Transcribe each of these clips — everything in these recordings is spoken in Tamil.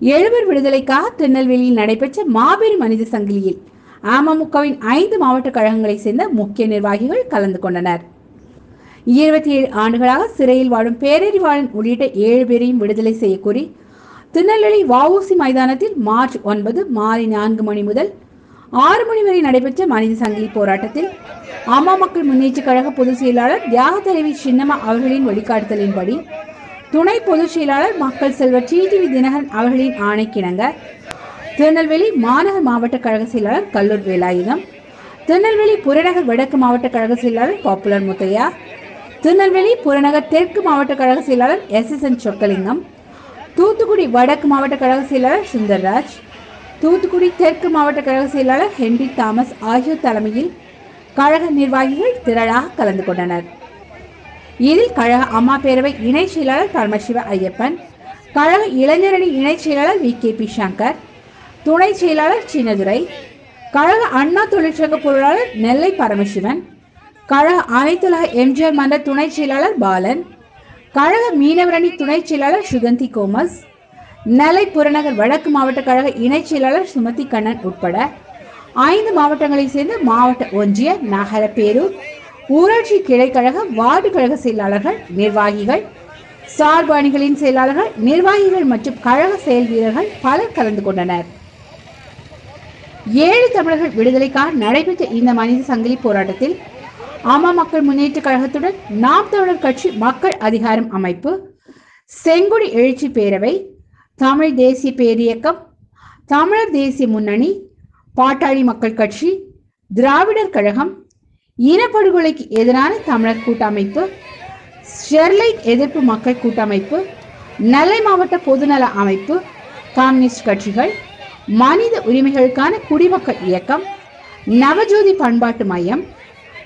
எழுவர் விடுதலைக்காக திருநெல்வேலியில் நடைபெற்ற மாபெரும் மனித சங்கிலியில் அமமுகவின் ஐந்து மாவட்ட கழகங்களைச் சேர்ந்த முக்கிய நிர்வாகிகள் கலந்து கொண்டனர். இருபத்தி ஏழு ஆண்டுகளாக சிறையில் வாழும் பேரறிவாளன் உள்ளிட்ட ஏழு பேரையும் விடுதலை செய்யக்கோரி திருநெல்வேலி வஉசி மைதானத்தில் மார்ச் ஒன்பது மாலை நான்கு மணி முதல் ஆறு மணி வரை நடைபெற்ற மனித சங்கிலி போராட்டத்தில் அம்மா மக்கள் முன்னேற்றக் கழக பொதுச் செயலாளர் தியாக தலைவி சின்னம்மா அவர்களின் வழிகாட்டுதலின்படி துணை பொதுச் செயலாளர் மக்கள் செல்வர் டிடிவி தினகரன் அவர்களின் ஆணைக்கிணங்க. திருநெல்வேலி மாநகர் மாவட்ட கழக செயலாளர் கல்லூர் வேலாயுதம். திருநெல்வேலி புறநகர் வடக்கு மாவட்ட கழக செயலாளர் பாப்புலர் முத்தையா. திருநெல்வேலி புறநகர் தெற்கு மாவட்ட கழக செயலாளர் S S N Chockalingam Thoothukudi வடக்கு மாவட்ட கழக செயலாளர் சுந்தர்ராஜ். தூத்துக்குடி தெற்கு மாவட்ட கழக செயலாளர் ஹென்றி தாமஸ் ஆகியோர் தலைமையில் கழக நிர்வாகிகள் திரளாக கலந்து கொண்டனர். இதில் கழக அம்மா பேரவை இணை செயலாளர் பரமசிவ ஐயப்பன் கழக இளைஞரணி இணை செயலாளர் வி கே பி சங்கர் துணை செயலாளர் சின்னதுரை கழக அண்ணா தொழிற்சங்க பொருளாளர் நெல்லை பரமசிவன் கழக அனைத்துலக எம்ஜிஆர் மன்ற துணை செயலாளர் பாலன் கழக மீனவரணி துணை செயலாளர் சுகந்தி கோமஸ் நெல்லை புறநகர் வடக்கு மாவட்ட கழக இணைச் செயலாளர் சுமதி கண்ணன் உட்பட ஐந்து மாவட்டங்களைச் சேர்ந்த மாவட்ட ஒன்றிய நகர பேரூர் ஊராட்சி கிளைக்கழக வார்டு கழக செயலாளர்கள் நிர்வாகிகள் சார்பு அணிகளின் செயலாளர்கள் நிர்வாகிகள் மற்றும் கழக செயல் வீரர்கள் பலர் கலந்து கொண்டனர். ஏழு தமிழர்கள் விடுதலைக்காக நடைபெற்ற இந்த மனித சங்கிலி போராட்டத்தில் அம்மா மக்கள் முன்னேற்ற கழகத்துடன் நாம் தமிழர் கட்சி மக்கள் அதிகாரம் அமைப்பு செங்குடி எழுச்சி பேரவை தமிழ் தேசிய பேரியக்கம் தமிழர் தேசிய முன்னணி பாட்டாளி மக்கள் கட்சி திராவிடர் கழகம் இனப்படுகொலைக்கு எதிரான தமிழர் கூட்டமைப்பு ஸ்டெர்லைட் எதிர்ப்பு மக்கள் கூட்டமைப்பு நெல்லை மாவட்ட பொதுநல அமைப்பு கம்யூனிஸ்ட் கட்சிகள் மனித உரிமைகளுக்கான குடிமக்கள் இயக்கம் நவஜோதி பண்பாட்டு மையம்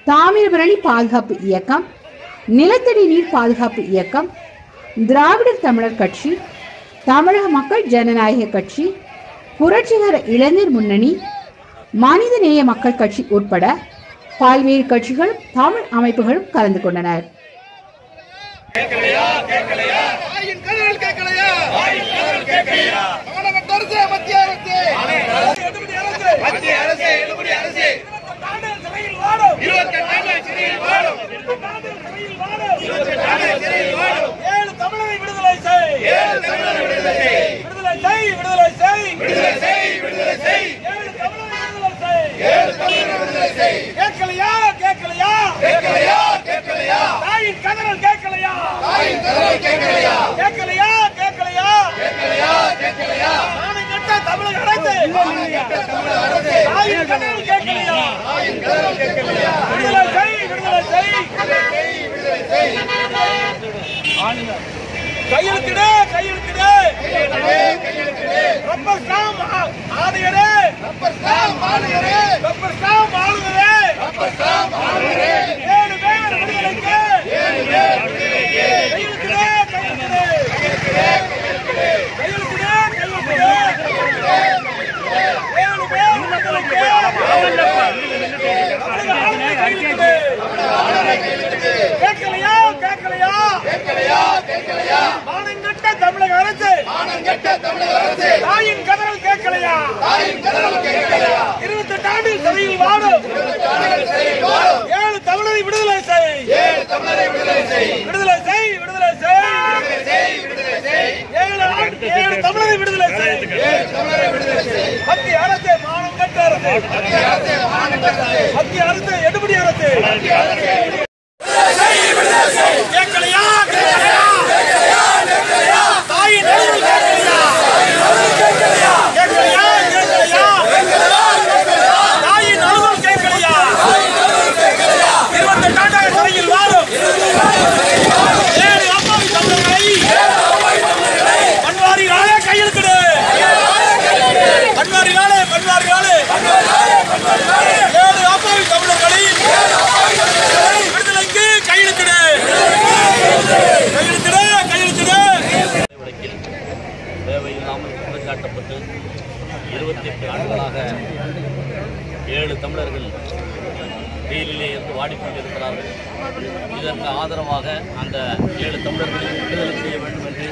தாமிரபரணி பாதுகாப்பு இயக்கம் நிலத்தடி நீர் பாதுகாப்பு இயக்கம் திராவிடர் தமிழர் கட்சி தமிழக மக்கள் ஜனநாயக கட்சி புரட்சிகர இளைஞர் முன்னணி மனிதநேய மக்கள் கட்சி உட்பட பல்வேறு கட்சிகளும் தமிழ் அமைப்புகளும் கலந்து கொண்டனர் விடுதலை செய். விடுதலை செய் விடுதலை செய். விடுதலை செய் விடுதலை செய் விடுதலை செய் ஏழு தமிழரை விடுதலை செய் ஏழு தமிழரை விடுதலை செய் கேட்கலையா. கேட்கலையா? கேட்கலையா? கேட்கலையா? தாயின் கதறல் கேட்கலையா? தாயின் கதறல் கேட்கலையா? கேட்கலையா? கேட்கலையா? கேட்கலையா? கேட்கலையா? நானும் கெட்ட தமிழக அரசு. தமிழக அரசு. தாயின் கதறல் கேட்கலையா? தாயின் கதறல் கேட்கலையா? விடுதலை செய் விடுதலை செய். விடுதலை செய் விடுதலை செய். கையெழுத்திடு கையெழுத்திடு. ரப்பர் ஸ்டாம் ஆ- ஆணையரே. ரப்பர் ஸ்டாம் ஆணையரே ரப்பர் ஸ்டாம் ஆளுநரே ரப்பர் ஸ்டாம் ஆளுநரே ஏழு பேர் விடுதலைக்கு ஏழு பேர் விடுதலைக்கு கையெழுத்திடு கையெழுத்திடு கையெழுத்திடு கையெழுத்திடு ஏழு பேர் விடுதலைக்கு கேட்கலையா கேட்கலையா கேட்கலையா கேட்கலையா மானங்கட்ட தமிழக அரசு மானங்கட்ட தமிழக அரசு தாயின் கதறல் கேட்கலையா தாயின் கதறல் கேட்கலையா இருபத்தெட்டு ஆண்டு சிறையில் வாழும் ஏழு தமிழரை விடுதலை செய். ஏழு தமிழரை விடுதலை செய். விடுதலை செய் விடுதலை செய். விடுதலை செய் ஏழு தமிழரை விடுதலை செய். ஏழு தமிழரை விடுதலை செய். மத்திய அரசு மானங்கட்ட அரசு மத்திய அரசு மானங்கட்ட அரசு மத்திய அரசு எடுபடி அரசு மத்திய அரசு கேட்கலையா கேட்கலையா தாயின் நெருப்பு கேட்கலையா கேட்கலையா கேட்கலையா தாயின் அலுவல் கேட்கலையா இருபத்தெட்டு ஆண்டாக சிறையில் வாழும் ஏழு அம்மாவி தமிழர்களை பன்வாரியாலே கையெழுத்திடு பன்வாரியாலே பன்வாரியாலே ஏழு அம்மாவி தமிழர்களை விடுதலைக்கு கையெழுத்திடு கையெழுத்திடு கையெழுத்திடு வழக்கில் தேவையில்லாமல் குற்றம் சாட்டப்பட்டு இருபத்தி எட்டு ஆண்டுகளாக ஏழு தமிழர்கள் ஜெயிலிலே இருந்து வாடிக்கொண்டிருக்கிறார்கள். இதற்கு ஆதரவாக அந்த ஏழு தமிழர்களை விடுதலை செய்ய வேண்டும் என்று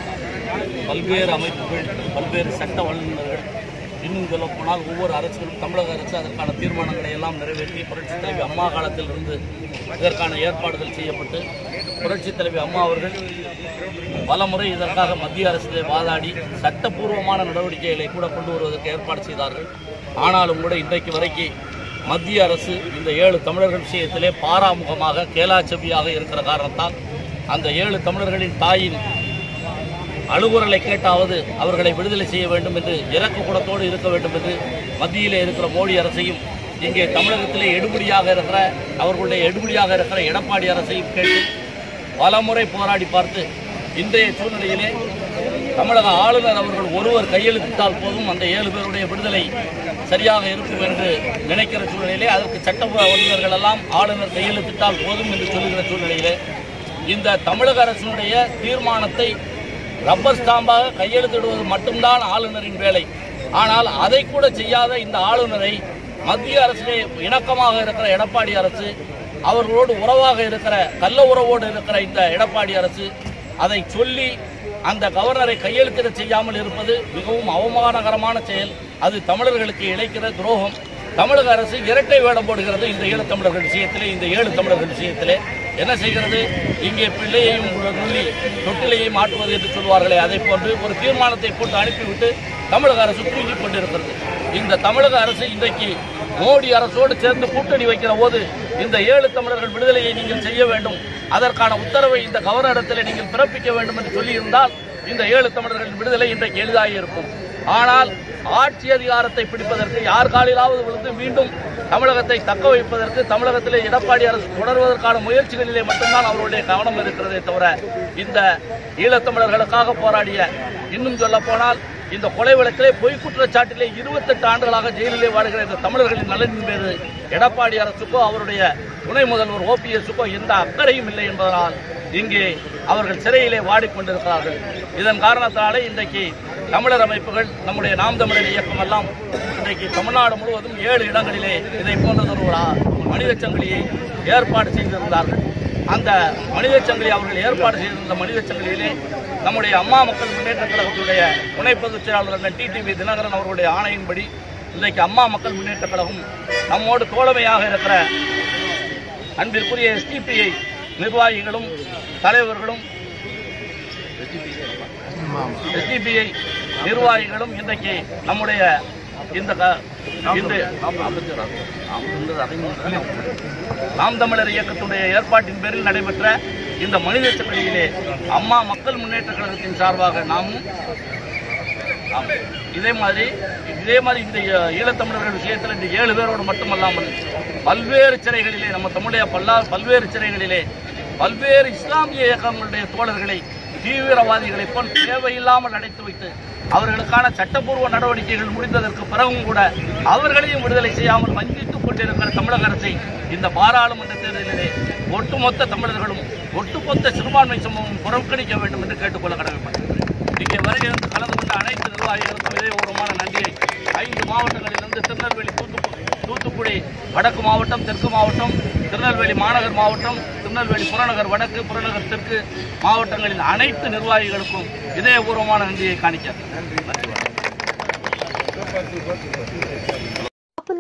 பல்வேறு அமைப்புகள் பல்வேறு சட்ட வல்லுநர்கள் இன்னும் சொல்லப் போனால் ஒவ்வொரு அரசுகளும் தமிழக அரசு அதற்கான தீர்மானங்களை எல்லாம் நிறைவேற்றி புரட்சித் தலைவி அம்மா காலத்திலிருந்து இதற்கான ஏற்பாடுகள் செய்யப்பட்டு புரட்சித் தலைவி அம்மா அவர்கள் பலமுறை இதற்காக மத்திய அரசிலே வாதாடி சட்டப்பூர்வமான நடவடிக்கைகளை கூட கொண்டு வருவதற்கு ஏற்பாடு செய்தார்கள். ஆனாலும் கூட இன்றைக்கு வரைக்கும் மத்திய அரசு இந்த ஏழு தமிழர்கள் விஷயத்திலே பாராமுகமாக கேலாச்செவியாக இருக்கிற காரணத்தால் அந்த ஏழு தமிழர்களின் தாயின் அழுகுரலை கேட்டாவது அவர்களை விடுதலை செய்ய வேண்டும் என்று இறக்க குணத்தோடு இருக்க வேண்டும் என்று மத்தியிலே இருக்கிற மோடி அரசையும் இங்கே தமிழகத்திலே எடுபடியாக இருக்கிற அவர்களுடைய எடுபடியாக இருக்கிற எடப்பாடி அரசையும் கேட்டு பலமுறை போராடி பார்த்து இன்றைய சூழ்நிலையிலே தமிழக ஆளுநர் அவர்கள் ஒருவர் கையெழுத்திட்டால் போதும் அந்த ஏழு பேருடைய விடுதலை சரியாக இருக்கும் என்று நினைக்கிற சூழ்நிலையிலே அதற்கு சட்ட வல்லுநர்கள் எல்லாம் ஆளுநர் கையெழுத்திட்டால் போதும் என்று சொல்லுகிற சூழ்நிலையிலே இந்த தமிழக அரசினுடைய தீர்மானத்தை ரப்பர் ஸ்டாம்பாக கையெழுத்திடுவது மட்டும்தான் ஆளுநரின் வேலை. ஆனால் அதை கூட செய்யாத இந்த ஆளுநரை மத்திய அரசிலே இணக்கமாக இருக்கிற எடப்பாடி அரசு அவர்களோடு உறவாக இருக்கிற கள்ள உறவோடு இருக்கிற இந்த எடப்பாடி அரசு அதை சொல்லி அந்த கவர்னரை கையெழுத்திட செய்யாமல் இருப்பது மிகவும் அவமானகரமான செயல். அது தமிழர்களுக்கு இழைக்கிற துரோகம். தமிழக அரசு இரட்டை வேடம் போடுகிறது இந்த ஏழு தமிழர்கள் விஷயத்திலே இந்த ஏழு தமிழர்கள் விஷயத்திலே. என்ன செய்கிறது? இங்கே பிள்ளையையும் நுள்ளி தொட்டிலையும் ஆட்டுவது என்று சொல்வார்களே அதை போன்று ஒரு தீர்மானத்தை போட்டு அனுப்பிவிட்டு தமிழக அரசு தூங்கிக் கொண்டிருக்கிறது. இந்த தமிழக அரசு இன்றைக்கு மோடி அரசோடு சேர்ந்து கூட்டணி வைக்கிற போது இந்த ஏழு தமிழர்கள் விடுதலையை நீங்கள் செய்ய வேண்டும். அதற்கான உத்தரவை இந்த கவர்னரிடத்தில் நீங்கள் பிறப்பிக்க வேண்டும் என்று சொல்லியிருந்தால் இந்த ஏழு தமிழர்களின் விடுதலை இன்றைக்கு எளிதாக இருக்கும். ஆனால் ஆட்சி அதிகாரத்தை பிடிப்பதற்கு யார் காலிலாவது விழுந்து மீண்டும் தமிழகத்தை தக்க வைப்பதற்கு தமிழகத்திலே எடப்பாடி அரசு தொடர்வதற்கான முயற்சிகளிலே மட்டும்தான் அவருடைய கவனம் இருக்கிறதே தவிர இந்த ஈழத்தமிழர்களுக்காக போராடிய இன்னும் சொல்ல போனால் இந்த கொலை வழக்கிலே பொய் குற்றச்சாட்டிலே இருபத்தெட்டு ஆண்டுகளாக ஜெயிலிலே வாடுகிற இந்த தமிழர்களின் நலனின் மீது எடப்பாடி அரசுக்கோ அவருடைய துணை முதல்வர் ஓபிஎஸ்க்கோ எந்த அக்கறையும் இல்லை என்பதனால் இங்கே அவர்கள் சிறையிலே வாடிக்கொண்டிருக்கிறார்கள். இதன் காரணத்தினாலே இன்றைக்கு தமிழர் அமைப்புகள் நம்முடைய நாம் தமிழர் இயக்கம் எல்லாம் இன்றைக்கு தமிழ்நாடு முழுவதும் ஏழு இடங்களிலே இதை போன்றதொரு மனித சங்கிலியை ஏற்பாடு செய்திருந்தார்கள். அந்த மனித சங்கிலி அவர்கள் ஏற்பாடு செய்திருந்த மனித சங்கிலியிலே நம்முடைய அம்மா மக்கள் முன்னேற்ற கழகத்துடைய துணை பொதுச் செயலாளர் டிடிவி தினகரன் அவர்களுடைய ஆணையின்படி இன்றைக்கு அம்மா மக்கள் முன்னேற்ற கழகம் நம்மோடு தோழமையாக இருக்கிற அன்பிற்குரிய எஸ்டிபிஐ நிர்வாகிகளும் தலைவர்களும் எஸ்டிபிஐ நிர்வாகிகளும் இன்றைக்கு நம்முடைய இந்த நாம் தமிழர் இயக்கத்துடைய ஏற்பாட்டின் பேரில் நடைபெற்ற இந்த மனித சங்கிலியிலே அம்மா மக்கள் முன்னேற்ற கழகத்தின் சார்பாக நாமும் இதே மாதிரி இதே மாதிரி இந்த ஈழத்தமிழர்கள் விஷயத்தில் இந்த ஏழு பேரோடு மட்டுமல்லாமல் பல்வேறு சிறைகளிலே நம்ம தமிழைய பல்லா பல்வேறு சிறைகளிலே பல்வேறு இஸ்லாமிய இயக்கங்களுடைய தோழர்களை தீவிரவாதிகளை போல் தேவையில்லாமல் அடைத்து வைத்து அவர்களுக்கான சட்டப்பூர்வ நடவடிக்கைகள் முடிந்ததற்கு பிறகும் கூட அவர்களையும் விடுதலை செய்யாமல் வஞ்சி கொண்டிருக்கிற தமிழக அரசை இந்த பாராளுமன்ற தேர்தலிலே ஒட்டுமொத்த தமிழர்களும் ஒட்டுமொத்த சிறுபான்மை சமூகம் புறக்கணிக்க வேண்டும் என்று கேட்டுக்கொள்ள கடமைப்பட்டிருக்கிறேன். இங்கே வருகிறது கலந்து கொண்ட அனைத்து நிர்வாகிகளுக்கும் இதயபூர்வமான நன்றியை ஐந்து மாவட்டங்களிலிருந்து திருநெல்வேலி தூத்துக்குடி தூத்துக்குடி வடக்கு மாவட்டம் தெற்கு மாவட்டம் திருநெல்வேலி மாநகர் மாவட்டம் திருநெல்வேலி புறநகர் வடக்கு புறநகர் தெற்கு மாவட்டங்களின் அனைத்து நிர்வாகிகளுக்கும் இதயபூர்வமான நன்றியை நன்றி.